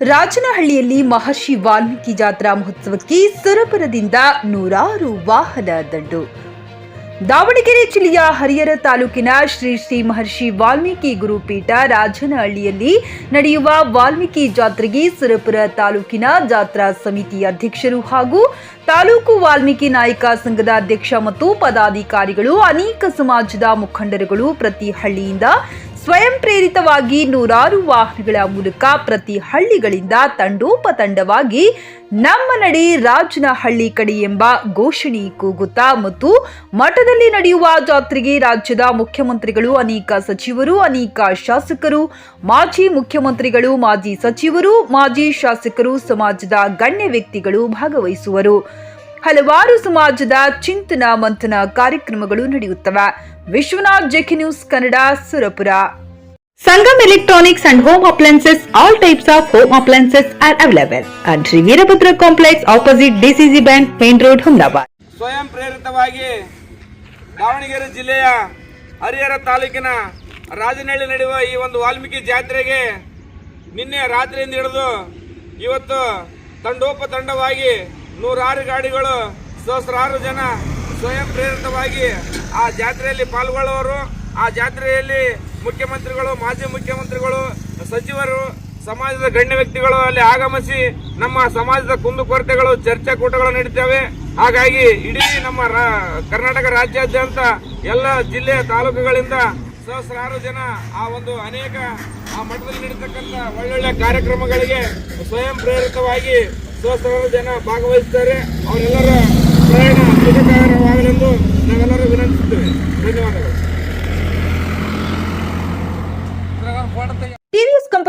ರಾಜನಹಳ್ಳಿಯಲ್ಲಿ ಮಹರ್ಷಿ ವಾಲ್ಮೀಕಿ ಜಾತ್ರಾ ಮಹೋತ್ಸವಕ್ಕೆ ಸರಬರದಿಂದ ನೂರಾರು ವಾಹನ ದಂಡು. ದಾವಣಗೆರೆ ಜಿಲ್ಲೆಯ ಹರಿಹರ ತಾಲೂಕಿನ ಶ್ರೀ ಶ್ರೀ ಮಹರ್ಷಿ ವಾಲ್ಮೀಕಿ ಗುರುಪೀಠ ರಾಜನಹಳ್ಳಿಯಲ್ಲಿ ನಡೆಯುವ ವಾಲ್ಮೀಕಿ ಜಾತ್ರೆಗೆ ಸುರಪುರ ತಾಲೂಕಿನ ಜಾತ್ರಾ ಸಮಿತಿ ಅಧ್ಯಕ್ಷರು ಹಾಗೂ ತಾಲೂಕು ವಾಲ್ಮೀಕಿ ನಾಯಕ ಸಂಘದ ಅಧ್ಯಕ್ಷ ಮತ್ತು ಪದಾಧಿಕಾರಿಗಳು ಅನೇಕ ಸಮಾಜದ ಮುಖಂಡರುಗಳು ಪ್ರತಿ ಹಳ್ಳಿಯಿಂದ ಸ್ವಯಂ ಪ್ರೇರಿತವಾಗಿ ನೂರಾರು ವಾಹನಗಳ ಮೂಲಕ ಪ್ರತಿ ಹಳ್ಳಿಗಳಿಂದ ತಂಡೋಪತಂಡವಾಗಿ ನಮ್ಮ ರಾಜನ ರಾಜನಹಳ್ಳಿ ಕಡೆ ಎಂಬ ಘೋಷಣೆ ಕೂಗುತ್ತಾ ಮತ್ತು ಮಠದಲ್ಲಿ ನಡೆಯುವ ಜಾತ್ರೆಗೆ ರಾಜ್ಯದ ಮುಖ್ಯಮಂತ್ರಿಗಳು, ಅನೇಕ ಸಚಿವರು, ಅನೇಕ ಶಾಸಕರು, ಮಾಜಿ ಮುಖ್ಯಮಂತ್ರಿಗಳು, ಮಾಜಿ ಸಚಿವರು, ಮಾಜಿ ಶಾಸಕರು, ಸಮಾಜದ ಗಣ್ಯ ವ್ಯಕ್ತಿಗಳು ಭಾಗವಹಿಸುವರು. ಹಲವಾರು ಸಮಾಜದ ಚಿಂತನ ಮಂಥನ ಕಾರ್ಯಕ್ರಮಗಳು ನಡೆಯುತ್ತವೆ. Vishwanath JK news Kannada, Surapura. Sangam electronics and home appliances all types of home appliances are available and Shri Veerabhadra complex opposite DCC bank main road Ahmedabad ಸ್ವಯಂ ಪ್ರೇರಿತವಾಗಿ ದಾವಣಗೆರೆ ಜಿಲ್ಲೆಯ ಹರಿಹರ ತಾಲೂಕಿನ ರಾಜನಳ್ಳಿ ನಡೆಯುವ ಈ ಒಂದು ವಾಲ್ಮೀಕಿ ಜಾತ್ರೆಗೆ ನಿನ್ನೆ ರಾತ್ರಿಯಿಂದ ಹಿಡಿದು ಇವತ್ತು ತಂಡೋಪ ತಂಡವಾಗಿ ನೂರಾರು ಗಾಡಿಗಳು, ಸಹಸ್ರಾರು ಜನ ಸ್ವಯಂ ಪ್ರೇರಿತವಾಗಿ ಆ ಜಾತ್ರೆಯಲ್ಲಿ ಪಾಲ್ಗೊಳ್ಳುವರು. ಆ ಜಾತ್ರೆಯಲ್ಲಿ ಮುಖ್ಯಮಂತ್ರಿಗಳು, ಮಾಜಿ ಮುಖ್ಯಮಂತ್ರಿಗಳು, ಸಚಿವರು, ಸಮಾಜದ ಗಣ್ಯ ವ್ಯಕ್ತಿಗಳು ಅಲ್ಲಿ ಆಗಮಿಸಿ ನಮ್ಮ ಸಮಾಜದ ಕುಂದುಕೊರತೆಗಳು ಚರ್ಚಾಕೂಟಗಳು ನಡೀತವೆ. ಹಾಗಾಗಿ ಇಡೀ ನಮ್ಮ ಕರ್ನಾಟಕ ರಾಜ್ಯಾದ್ಯಂತ ಎಲ್ಲ ಜಿಲ್ಲೆ ತಾಲೂಕುಗಳಿಂದ ಸಹಸ್ರಾರು ಜನ ಆ ಒಂದು ಅನೇಕ ಆ ಮಠದಲ್ಲಿ ನಡೀತಕ್ಕಂಥ ಒಳ್ಳೊಳ್ಳೆ ಕಾರ್ಯಕ್ರಮಗಳಿಗೆ ಸ್ವಯಂ ಪ್ರೇರಿತವಾಗಿ ಸಹಸ್ರಾರು ಜನ ಭಾಗವಹಿಸುತ್ತಾರೆ ಅವರೆಲ್ಲರ ಪ್ರಯಾಣ